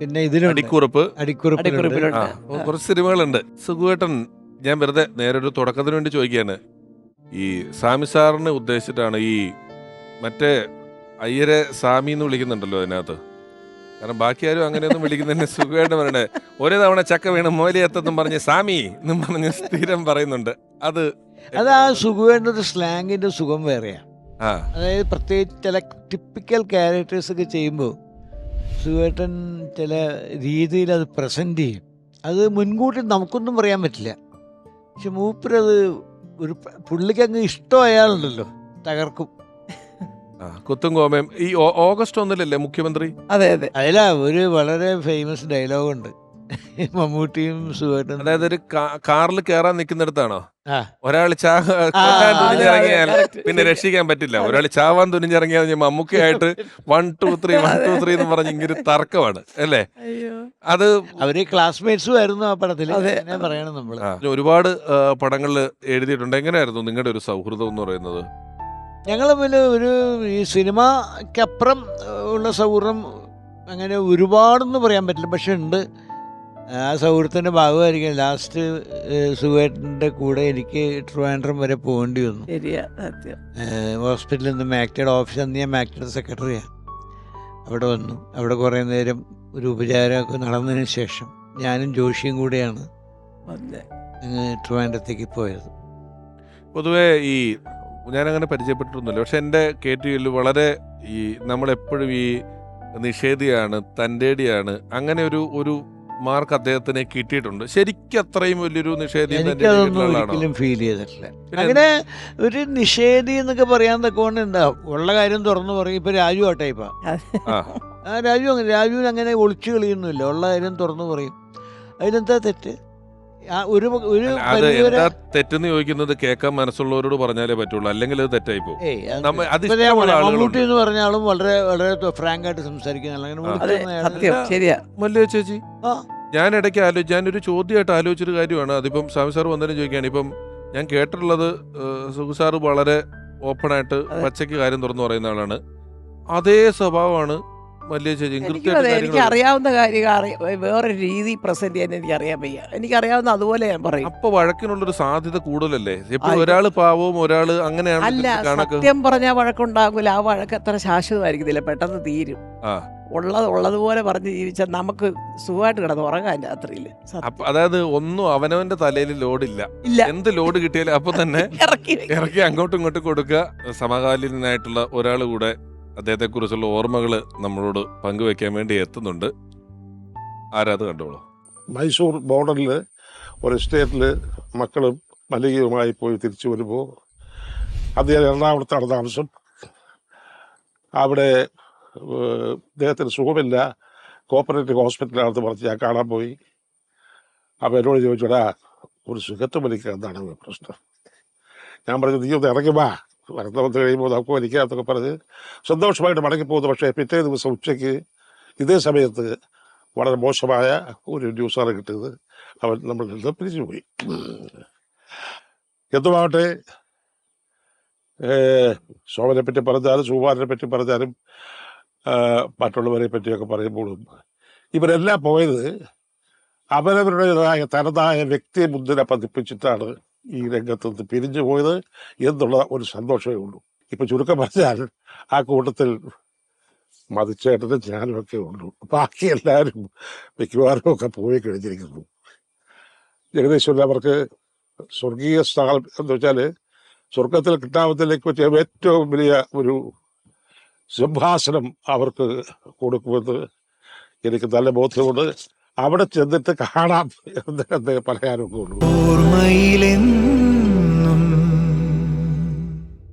പിന്നെ ഇതിലുണ്ട്. അടിക്കുറപ്പ്. അടിക്കുറിപ്പിലുണ്ട്. അടിക്കുറിപ്പിലുണ്ട്. ആ. കുറച്ച് സിനിമകളുണ്ട്. സുഖുവേട്ടൻ ഞാൻ വെറുതെ നേരെ ഒരു തുടക്കത്തിന് വേണ്ടി ചോദിക്കുകയാണ്. ഈ സാമി സാറിനെ ഉദ്ദേശിച്ചിട്ടാണ് ഈ മറ്റേ അയ്യരെ സാമി എന്ന് വിളിക്കുന്നുണ്ടല്ലോ അതിനകത്ത്. കാരണം ബാക്കി ആരും അങ്ങനെയൊന്നും വിളിക്കുന്നതിന് സുഖമായിട്ട് പറയണേ ഒരേ തവണ ചക്ക വീണ് മോലിയെത്തെന്നും പറഞ്ഞ് സാമി എന്നും പറഞ്ഞ് സ്ഥിരം പറയുന്നുണ്ട്. അത് അത് ആ സുഖവേണ്ട ഒരു സ്ലാങ്ങിന്റെ സുഖം വേറെയാണ് ആ. അതായത് പ്രത്യേകിച്ച് ചില ടിപ്പിക്കൽ ക്യാരക്ടേഴ്സ് ഒക്കെ ചെയ്യുമ്പോൾ സുഖേട്ടൻ ചില രീതിയിൽ അത് പ്രസന്റ് ചെയ്യും. അത് മുൻകൂട്ടി നമുക്കൊന്നും പറയാൻ പറ്റില്ല. പക്ഷെ മൂപ്പരത് ഒരു പുള്ളിക്ക് അങ്ങ് ഇഷ്ടം അയാളുണ്ടല്ലോ തകർക്കും. കുത്തും കോമയും ഈ ഓഗസ്റ്റ് ഒന്നിലല്ലേ മുഖ്യമന്ത്രി? അതെ അതെ. അതിലാ ഒരു വളരെ ഫേമസ് ഡയലോഗുണ്ട് മമ്മൂട്ടിയും സുഖമായിട്ട് അതായത് ഒരു കാറിൽ കയറാൻ നിൽക്കുന്നിടത്താണോ? ഒരാൾ തുനിഞ്ഞിറങ്ങിയാൽ പിന്നെ രക്ഷിക്കാൻ പറ്റില്ല. ഒരാൾ ചാവാൻ തുനിഞ്ഞിറങ്ങിയാൽ ഞാൻ മമ്മൂക്കയായിട്ട് one two three one two three എന്ന് പറഞ്ഞ് ഇങ്ങനെ തർക്കമാണ് അല്ലേ? അയ്യോ. അത് അവർ ക്ലാസ്മേറ്റ്സും ആയിരുന്നു ആ പടത്തിൽ പറയണം നമ്മൾ ഒരുപാട് പടങ്ങളിൽ എഴുതിയിട്ടുണ്ട്. എങ്ങനെയായിരുന്നു നിങ്ങളുടെ ഒരു സൗഹൃദം എന്ന് പറയുന്നത്? ഞങ്ങൾ തമ്മിൽ ഒരു ഈ സിനിമക്കപ്പുറം ഉള്ള സൗഹൃദം അങ്ങനെ ഒരുപാടൊന്നും പറയാൻ പറ്റില്ല. പക്ഷെ ഉണ്ട്. ആ സൗഹൃദത്തിന്റെ ഭാഗമായിരിക്കും. ലാസ്റ്റ് സുഖേട്ടന്റെ കൂടെ എനിക്ക് ട്രിവാൻഡ്രം വരെ പോകേണ്ടി വന്നു. ശരിയാ സത്യം. ഏഹ് ഹോസ്പിറ്റലിൽ നിന്ന് മാക്ടയുടെ ഓഫീസ് അന്ന് ഞാൻ മാക്ടയുടെ സെക്രട്ടറിയാണ് അവിടെ വന്നു. അവിടെ കുറേ നേരം ഒരു ഉപചാരമൊക്കെ നടന്നതിന് ശേഷം ഞാനും ജോഷിയും കൂടെയാണ് ട്രിവാൻഡ്രത്തേക്ക് പോയത്. പൊതുവേ ഈ ഞാനങ്ങനെ പരിചയപ്പെട്ടിട്ടൊന്നുമില്ല. പക്ഷെ എന്റെ കേട്ടിയിൽ വളരെ ഈ നമ്മളെപ്പോഴും ഈ നിഷേധിയാണ് തന്റെടിയാണ് അങ്ങനെ ഒരു ഒരു മാർക്ക് അദ്ദേഹത്തിന് കിട്ടിയിട്ടുണ്ട്. ശരിക്കും അത്രയും വലിയൊരു നിഷേധി ഒരിക്കലും ഫീൽ ചെയ്തിട്ടില്ല. അങ്ങനെ ഒരു നിഷേധി എന്നൊക്കെ പറയാൻ തക്കോണ്ട് എന്താ ഉള്ള കാര്യം തുറന്നു പറയും. ഇപ്പൊ രാജു ആ ടൈപ്പാ രാജു അങ്ങനെ രാജുവിന് അങ്ങനെ ഒളിച്ചു കളിയൊന്നുമില്ല. ഉള്ള കാര്യം തുറന്നു പറയും. അതിനെന്താ തെറ്റ്? ഒരു ഒരു അത് എന്താ തെറ്റെന്ന് ചോദിക്കുന്നത് കേൾക്കാൻ മനസ്സുള്ളവരോട് പറഞ്ഞാലേ പറ്റുള്ളൂ. അല്ലെങ്കിൽ അത് തെറ്റായി പോകും. മമ്മൂട്ടി എന്ന് പറഞ്ഞ ആളും വളരെ വളരെ ഫ്രാങ്ക് ആയിട്ട് സംസാരിക്കുന്ന. ശരിയാ. മല്ലു ചേച്ചി ഞാൻ ഇടയ്ക്ക് ആലോചിച്ച് ഞാനൊരു ചോദ്യമായിട്ട് ആലോചിച്ചൊരു കാര്യമാണ്. അതിപ്പം സ്വാമി സാർ വന്നതിന് ചോദിക്കുകയാണ്. ഇപ്പം ഞാൻ കേട്ടിട്ടുള്ളത് സുഖു സാറ് വളരെ ഓപ്പണായിട്ട്. പച്ചയ്ക്ക് കാര്യം തുറന്നു പറയുന്ന ആളാണ്. അതേ സ്വഭാവമാണ് ചേച്ചി എനിക്കും അറിയാവുന്ന കാര്യം വേറെ വേറൊരു രീതി പ്രസന്റ് ചെയ്യാൻ എനിക്ക് അറിയാൻ വയ്യ എനിക്കറിയാവുന്ന അതുപോലെ ഞാൻ പറയും. അപ്പൊ വഴക്കിനുള്ളൊരു സാധ്യത കൂടുതലല്ലേ? എപ്പോഴും. ഒരാൾ പാവവും ഒരാൾ അങ്ങനെയാണ് അല്ല സത്യം പറഞ്ഞാൽ വഴക്കുണ്ടാകൂല ആ വഴക്ക് അത്ര ശാശ്വതമായിരിക്കത്തില്ല. പെട്ടെന്ന് തീരും. ഉള്ളത് ഉള്ളതുപോലെ പറഞ്ഞ് ജീവിച്ചാൽ നമുക്ക് സുഖമായിട്ട് കിടന്ന് ഉറങ്ങാൻ രാത്രിയിൽ. അതായത് ഒന്നും അവനവന്റെ തലയിൽ ലോഡില്ല. ഇല്ല. എന്ത് ലോഡ് കിട്ടിയാലും അപ്പൊ തന്നെ ഇറക്കി. ഇറക്കി അങ്ങോട്ടും ഇങ്ങോട്ടും കൊടുക്കുക. സമകാലീനായിട്ടുള്ള ഒരാൾ കൂടെ അദ്ദേഹത്തെ കുറിച്ചുള്ള ഓർമ്മകൾ നമ്മളോട് പങ്കുവെക്കാൻ വേണ്ടി എത്തുന്നുണ്ട്. ആരാത് കണ്ടോളൂ. മൈസൂർ ബോർഡറിൽ ഒരു എസ്റ്റേറ്റിൽ മക്കളും മല്ലികയുമായി പോയി തിരിച്ചു വരുമ്പോൾ അദ്ദേഹം എറണാകുളത്താണ് താമസം അവിടെ അദ്ദേഹത്തിന് സുഖമില്ല. കോപ്പറേറ്റീവ് ഹോസ്പിറ്റലാണെന്ന് പറഞ്ഞ് ഞാൻ കാണാൻ പോയി. അപ്പോൾ എന്നോട് ചോദിച്ചോടാ ഒരു സുഖത്ത് വലിക്കുക എന്താണ് പ്രശ്നം? ഞാൻ പറഞ്ഞു നീ ഒന്ന് ഇറങ്ങി വാ വരത്തവത്ത് കഴിയുമ്പോൾ നമുക്ക് വലിക്കാത്തൊക്കെ പറഞ്ഞ് സന്തോഷമായിട്ട് മടങ്ങിപ്പോകുന്നു. പക്ഷേ പിറ്റേ ദിവസം ഉച്ചയ്ക്ക് ഇതേ സമയത്ത് വളരെ മോശമായ ഒരു ന്യൂസാണ് കിട്ടിയത് അവൻ നമ്മളിൽ നിന്ന് പിരിച്ചുപോയി എന്തുമാവട്ടെ ഏഹ്, ശോഭനെ പറ്റി പറഞ്ഞാലും സുകുമാരനെ പറ്റി പറഞ്ഞാലും മറ്റുള്ളവരെ പറ്റിയൊക്കെ പറയുമ്പോഴും ഇവരെല്ലാം പോയത് അവരവരുടേതായ തനതായ വ്യക്തിയെ മുദ്ര പതിപ്പിച്ചിട്ടാണ് ഈ രംഗത്ത് നിന്ന് പിരിഞ്ഞു പോയത് എന്നുള്ള ഒരു സന്തോഷമേ ഉള്ളൂ. ഇപ്പൊ ചുരുക്കം പറഞ്ഞാൽ ആ കൂട്ടത്തിൽ മതിച്ചേട്ടനും ഞാനും ഒക്കെ ഉള്ളൂ. ബാക്കി എല്ലാവരും മിക്കവാറും ഒക്കെ പോയി കഴിഞ്ഞിരിക്കുന്നു. ഏകദേശം അവർക്ക് സ്വർഗീയ സ്ഥാനം എന്ന് വെച്ചാൽ സ്വർഗത്തിൽ കിട്ടാമത്തിലേക്ക് പറ്റിയ ഏറ്റവും വലിയ ഒരു സിംഹാസനം അവർക്ക് കൊടുക്കുമെന്ന് എനിക്ക് നല്ല ബോധ്യമുണ്ട്. അവിടെ ചെന്നിട്ട് കാണാം എന്ന് എന്നേ പറയാനൊക്കെ ഉള്ളൂ.